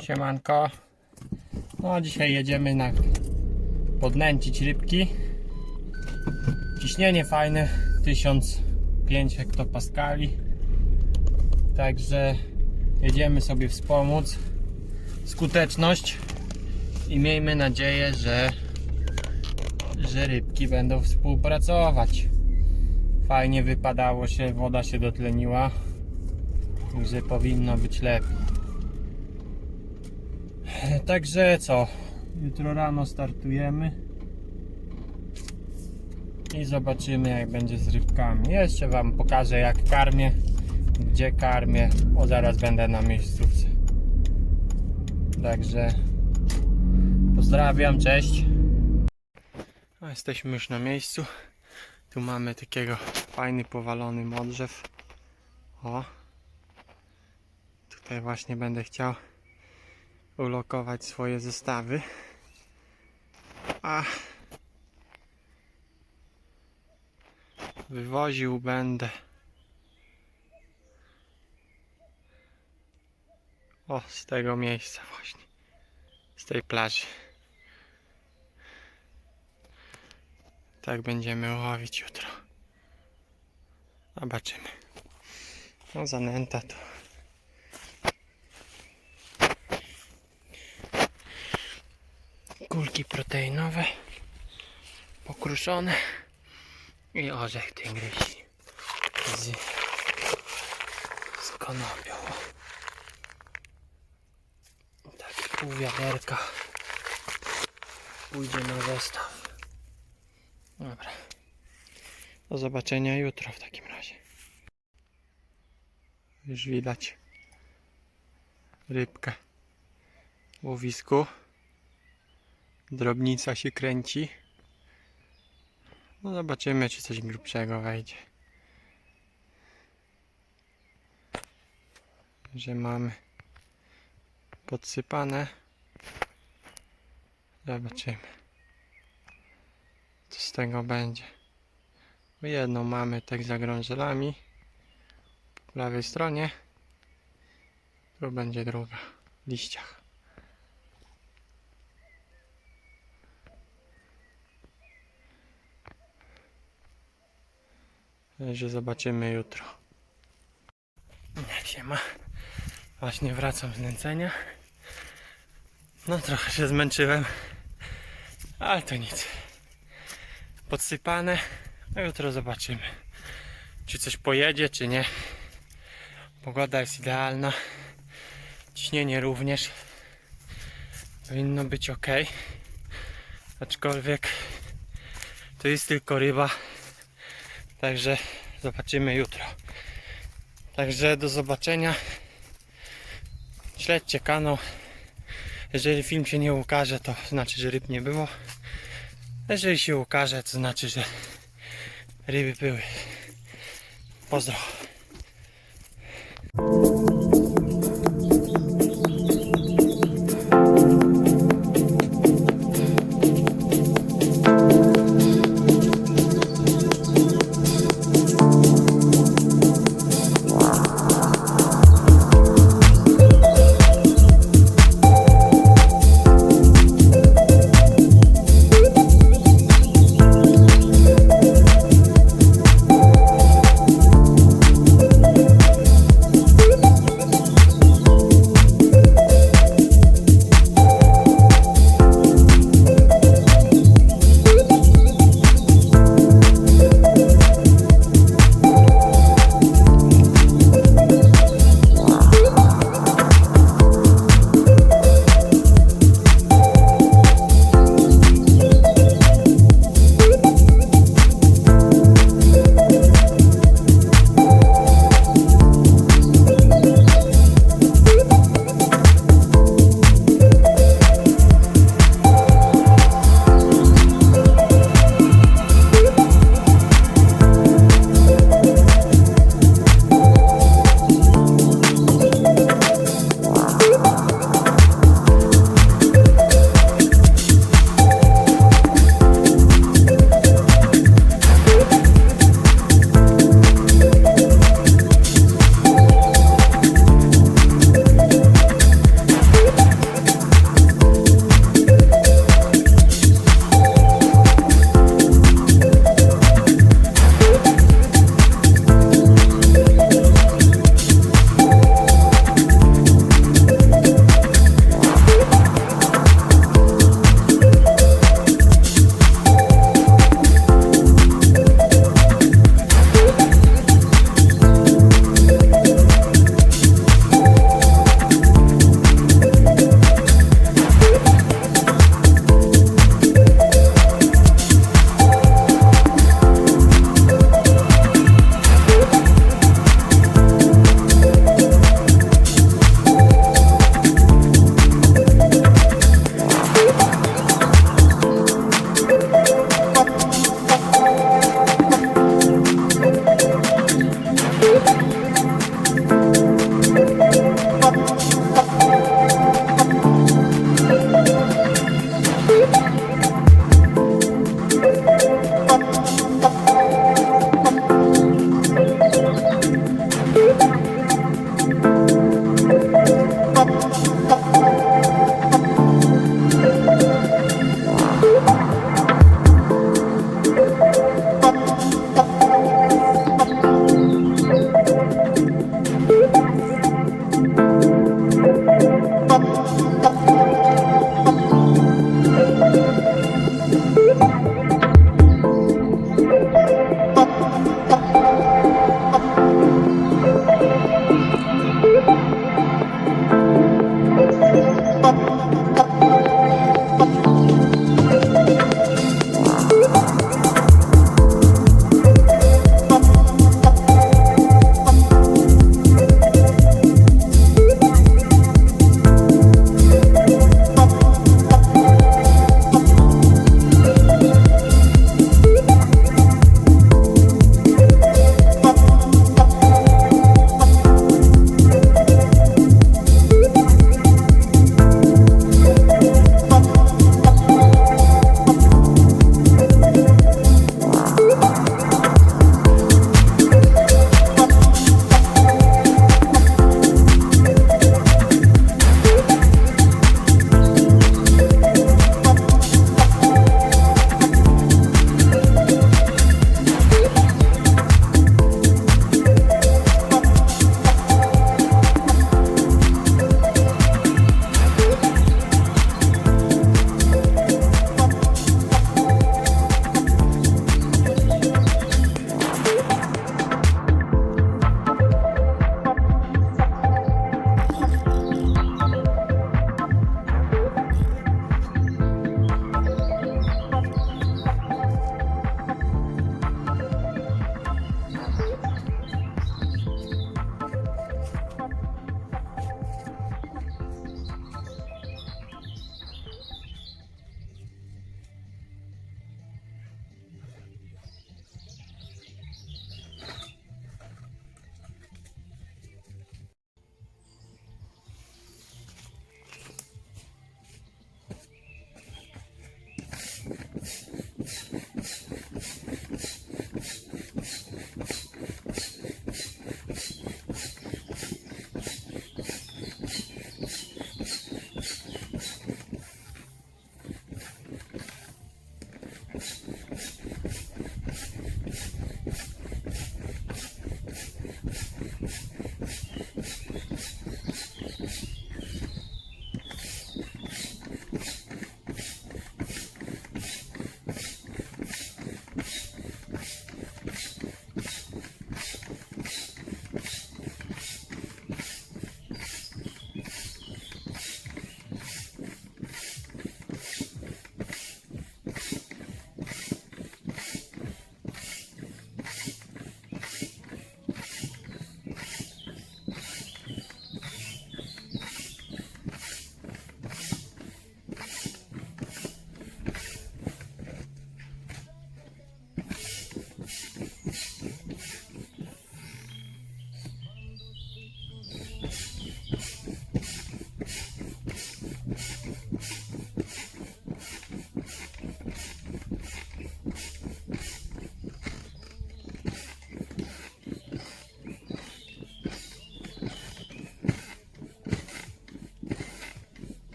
Siemanko. No dzisiaj jedziemy na podnęcić rybki. Ciśnienie fajne 1005 hektopaskali. Także jedziemy sobie wspomóc skuteczność i miejmy nadzieję, że że rybki będą współpracować. Fajnie wypadało się, woda się dotleniła. Także powinno być lepiej. Także co? Jutro rano startujemy. I zobaczymy jak będzie z rybkami. Jeszcze Wam pokażę jak karmię, gdzie karmię. O zaraz będę na miejscówce. Także pozdrawiam, cześć. A jesteśmy już na miejscu. Tu mamy takiego fajny powalony modrzew. O. Tutaj właśnie będę chciał ulokować swoje zestawy. A. Wywoził będę. O z tego miejsca właśnie. Z tej plaży. Tak będziemy łowić jutro. Zobaczymy. No zanęta to kulki proteinowe pokruszone i orzech tygrysi z, z konopią. Tak pół wiaderka. Pójdzie na zestaw. Dobra. Do zobaczenia jutro w takim razie. Już widać rybkę w łowisku Drobnica się kręci. No zobaczymy, czy coś grubszego wejdzie. Że mamy podsypane. Zobaczymy, co z tego będzie. Jedną mamy tak za grążelami po prawej stronie. Tu będzie druga w liściach. Że zobaczymy jutro. Jak się ma? Właśnie wracam z nęcenia. No trochę się zmęczyłem, ale to nic. Podsypane, a jutro zobaczymy, czy coś pojedzie, czy nie. Pogoda jest idealna, ciśnienie również. Powinno być ok. Aczkolwiek to jest tylko ryba. Także zobaczymy jutro. Także do zobaczenia. Śledźcie kanał. Jeżeli film się nie ukaże, to znaczy, że ryb nie było. Jeżeli się ukaże, to znaczy, że ryby były. Pozdro.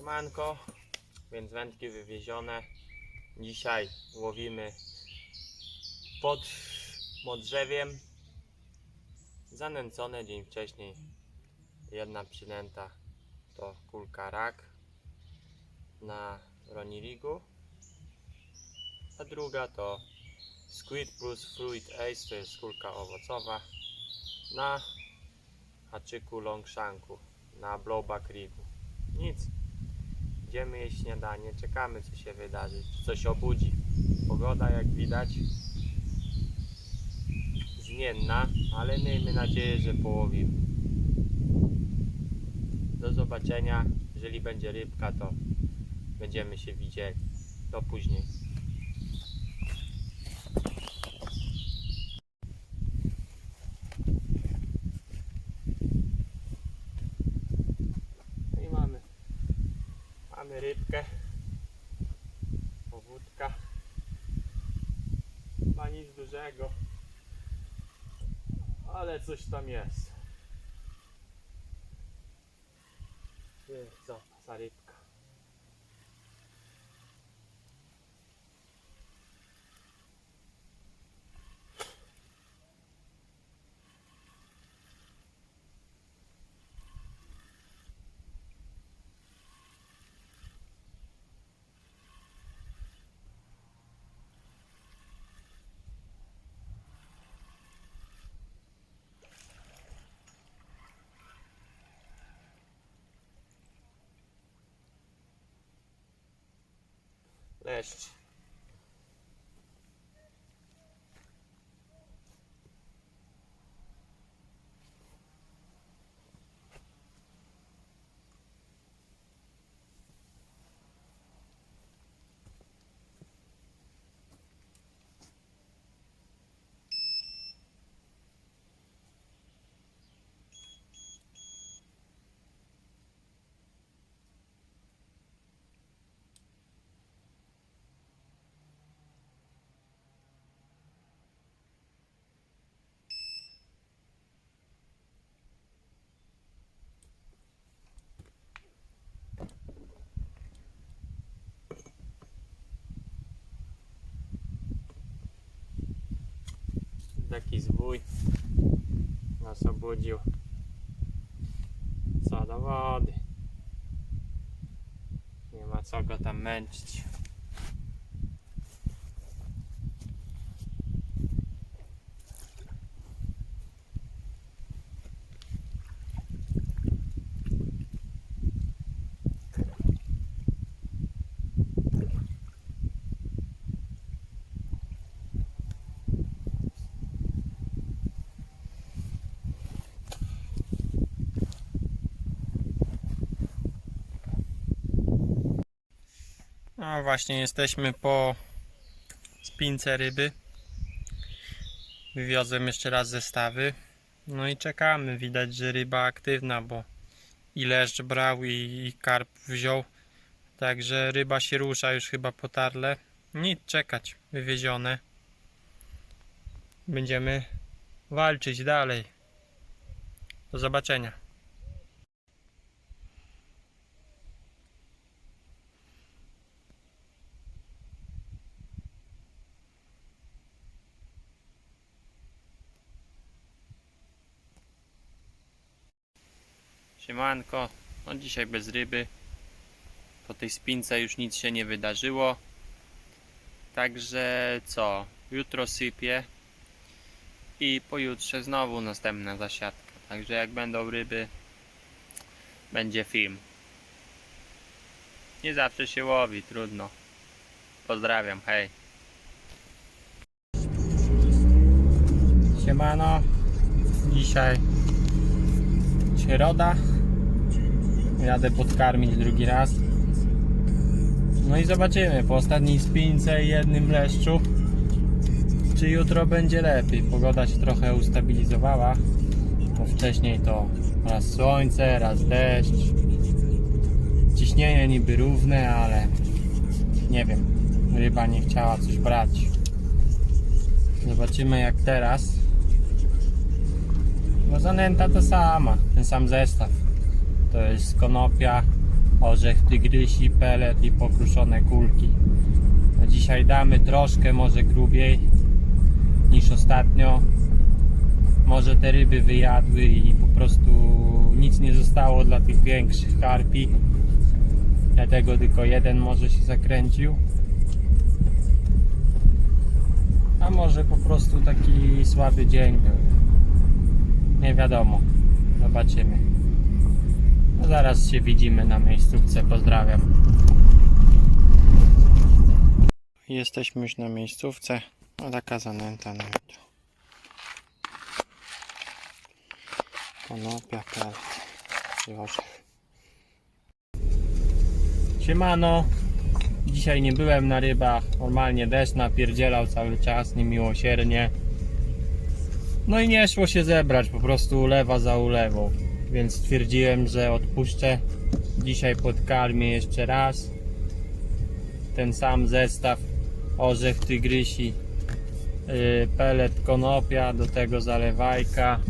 Siemanko, więc wędki wywiezione. Dzisiaj łowimy pod modrzewiem. Zanęcone dzień wcześniej. Jedna przynęta to kulka rak na ronirigu. A druga to Squid plus Fruit Ace, to jest kulka owocowa na haczyku Longshanku na Blowback Rigu. Nic. Idziemy jeść śniadanie, czekamy co się wydarzy, czy coś obudzi. Pogoda jak widać zmienna, ale miejmy nadzieję, że połowimy. Do zobaczenia. Jeżeli będzie rybka, to będziemy się widzieli. Do później. No i mamy. Mamy rybkę. Powódka. Ma nic dużego. Ale coś tam jest. Za rybka. Leszcz. Taki zwój nas obudził. Co do wody. Nie ma co go tam męczyć. No właśnie jesteśmy po spince ryby. Wywiozłem jeszcze raz zestawy. No i czekamy. Widać, że ryba aktywna, bo i leszcz brał i, i karp wziął. Także ryba się rusza już chyba po tarle. Nic czekać. Wywiezione. Będziemy walczyć dalej. Do zobaczenia. Siemanko, no dzisiaj bez ryby. Po tej spince już nic się nie wydarzyło. Także co? Jutro sypię. I pojutrze znowu następna zasiadka. Także jak będą ryby, będzie film. Nie zawsze się łowi, trudno. Pozdrawiam, hej. Siemano. Dzisiaj środa. Jadę podkarmić drugi raz. No i zobaczymy po ostatniej spince i jednym leszczu, czy jutro będzie lepiej. Pogoda się trochę ustabilizowała, bo wcześniej to raz słońce, raz deszcz. Ciśnienie niby równe, ale nie wiem, ryba nie chciała coś brać. Zobaczymy jak teraz. Bo zanęta to sama, ten sam zestaw. To jest konopia, orzech tygrysi, pelet i pokruszone kulki. Dzisiaj damy troszkę może grubiej niż ostatnio. Może te ryby wyjadły i po prostu nic nie zostało dla tych większych karpi. Dlatego tylko jeden może się zakręcił. A może po prostu taki słaby dzień. Nie wiadomo. Zobaczymy. Zaraz się widzimy na miejscówce. Pozdrawiam. Jesteśmy już na miejscówce. No taka zanęta nawet. Konopia, pelet orzech. Siemano. Dzisiaj nie byłem na rybach. Normalnie deszcz napierdzielał cały czas, niemiłosiernie. No i nie szło się zebrać, po prostu ulewa za ulewą. Więc stwierdziłem, że odpuszczę. Dzisiaj podkarmię jeszcze raz. Ten sam zestaw. Orzech tygrysi, yy, pelet konopia, do tego zalewajka.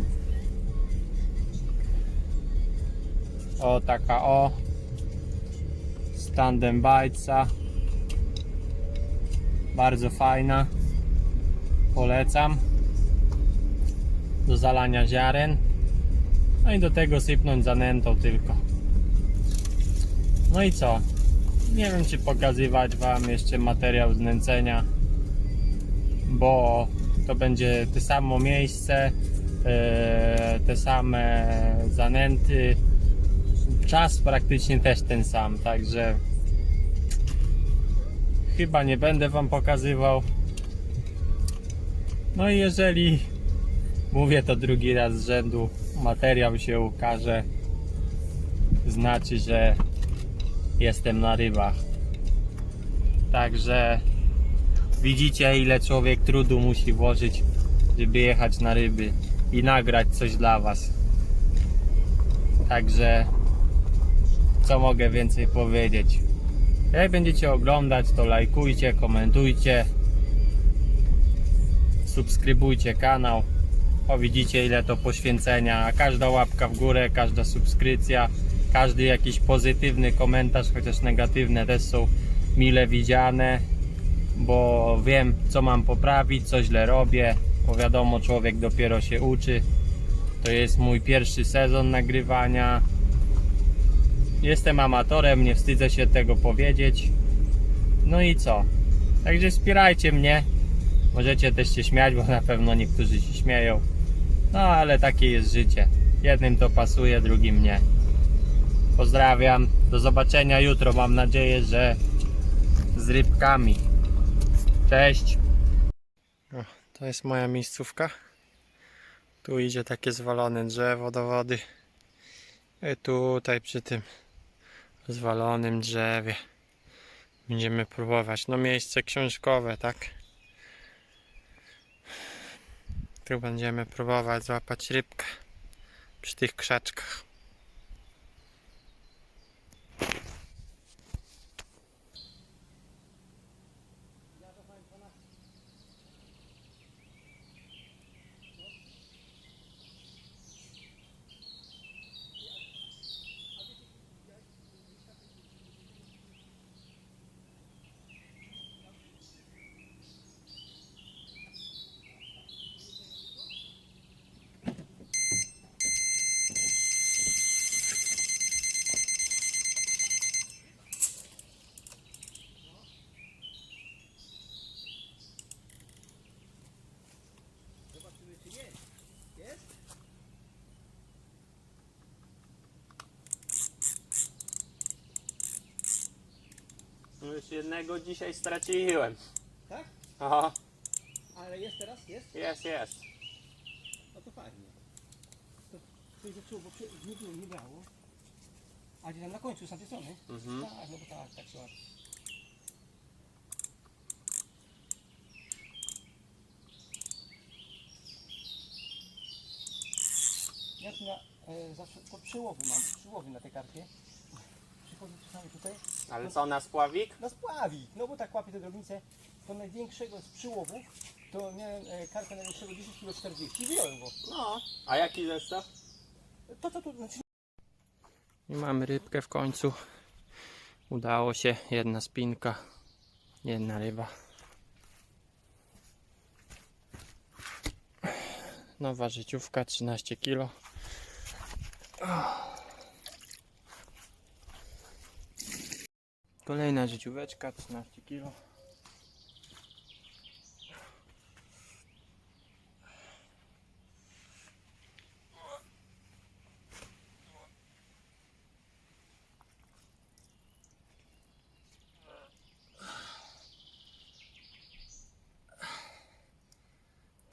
O, taka o. Z tandem bajca. Bardzo fajna. Polecam. Do zalania ziaren. No i do tego sypnąć zanętą tylko. No i co? Nie wiem czy pokazywać Wam jeszcze materiał z nęcenia, bo to będzie te samo miejsce, e, te same zanęty, czas praktycznie też ten sam, także chyba nie będę Wam pokazywał. No i jeżeli mówię to drugi raz z rzędu, materiał się ukaże, znaczy, że jestem na rybach. Także widzicie ile człowiek trudu musi włożyć, żeby jechać na ryby i nagrać coś dla Was. Także co mogę więcej powiedzieć? Jak będziecie oglądać, to lajkujcie, komentujcie, subskrybujcie kanał. O widzicie ile to poświęcenia, każda łapka w górę, każda subskrypcja, każdy jakiś pozytywny komentarz, chociaż negatywne też są mile widziane, bo wiem co mam poprawić, co źle robię, bo wiadomo człowiek dopiero się uczy. To jest mój pierwszy sezon nagrywania. Jestem amatorem, nie wstydzę się tego powiedzieć. No i co? Także wspierajcie mnie. Możecie też się śmiać, bo na pewno niektórzy się śmieją. No ale takie jest życie. Jednym to pasuje, drugim nie. Pozdrawiam. Do zobaczenia jutro. Mam nadzieję, że z rybkami. Cześć. O, to jest moja miejscówka. Tu idzie takie zwalone drzewo do wody. I tutaj przy tym zwalonym drzewie będziemy próbować. No miejsce książkowe, tak? Będziemy próbować złapać rybkę przy tych krzaczkach. No już jednego dzisiaj straciłem. Tak? Aha, Ale jest teraz? Jest? jest, jest. No to fajnie. To coś zepsuło, bo przy- nie było, nie brało. A gdzie tam na końcu, z tamtej strony? Mhm. Tak, no bo tak, tak się ładnie. Ja tu na, e, zawsze pod przyłowy mam, przyłowy na tej karpie. Czasami tutaj, Ale co, na spławik? na spławik, no bo tak łapię te drobnice. To największego z przyłowów, to miałem e, karpę największego 10 kg 40 i wyjąłem go. No. A jaki zestaw? To co tu, znaczy I mamy rybkę w końcu. Udało się, jedna spinka, jedna ryba. Nowa życiówka, 13 kg. Kolejna życióweczka, 13 kg.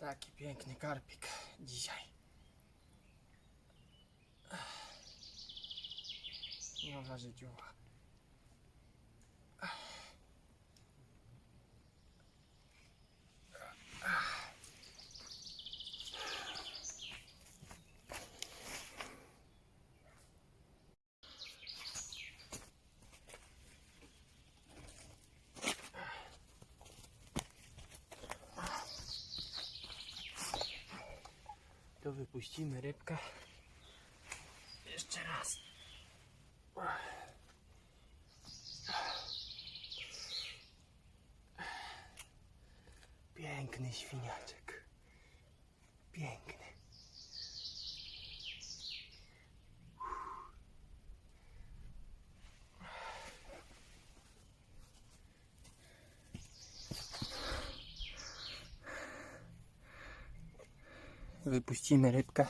Taki piękny karpik dzisiaj. Nowa życiowa. To wypuścimy rybkę. Jeszcze raz. Piękny świniaczek. Piękny. Wypuścimy rybkę.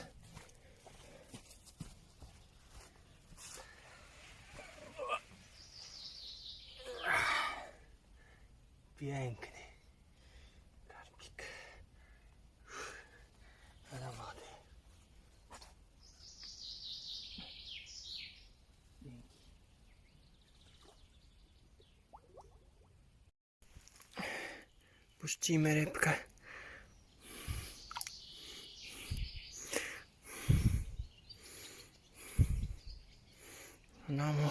Piękny karpik. Do wody. Dzięki. Puścimy rybkę. No mu.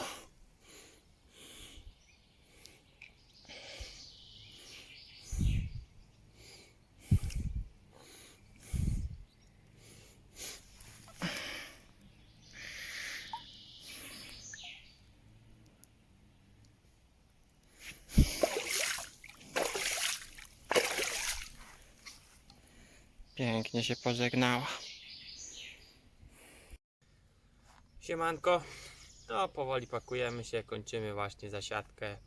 Pięknie się pożegnała. Siemanko. No, powoli pakujemy się, kończymy właśnie zasiadkę.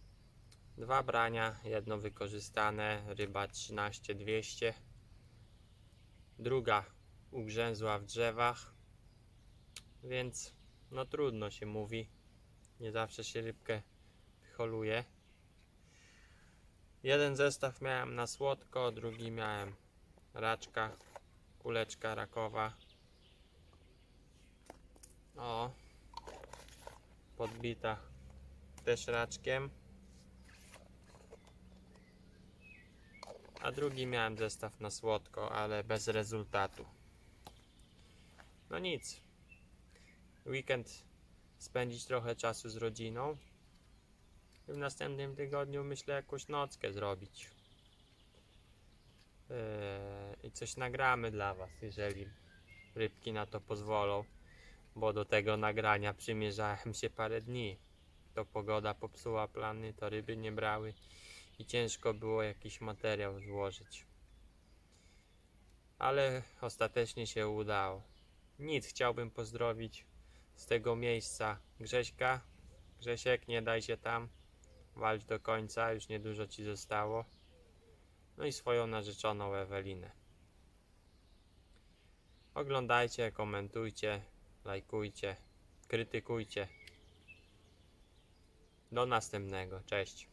Dwa brania, jedno wykorzystane, ryba 13200. Druga ugrzęzła w drzewach, więc no trudno się mówi. Nie zawsze się rybkę holuje. Jeden zestaw miałem na słodko, drugi miałem raczka, kuleczka rakowa. O, podbita też raczkiem. A drugi miałem zestaw na słodko, ale bez rezultatu. No nic. Weekend spędzić trochę czasu z rodziną. I w następnym tygodniu myślę jakąś nockę zrobić. Eee, I coś nagramy dla Was, jeżeli rybki na to pozwolą bo do tego nagrania przymierzałem się parę dni. To pogoda popsuła plany, to ryby nie brały i ciężko było jakiś materiał złożyć. Ale ostatecznie się udało. Nic, chciałbym pozdrowić z tego miejsca Grześka. Grzesiek, nie daj się tam. Walcz do końca, już niedużo ci zostało. No i swoją narzeczoną Ewelinę. Oglądajcie, komentujcie, lajkujcie, krytykujcie. Do następnego. Cześć.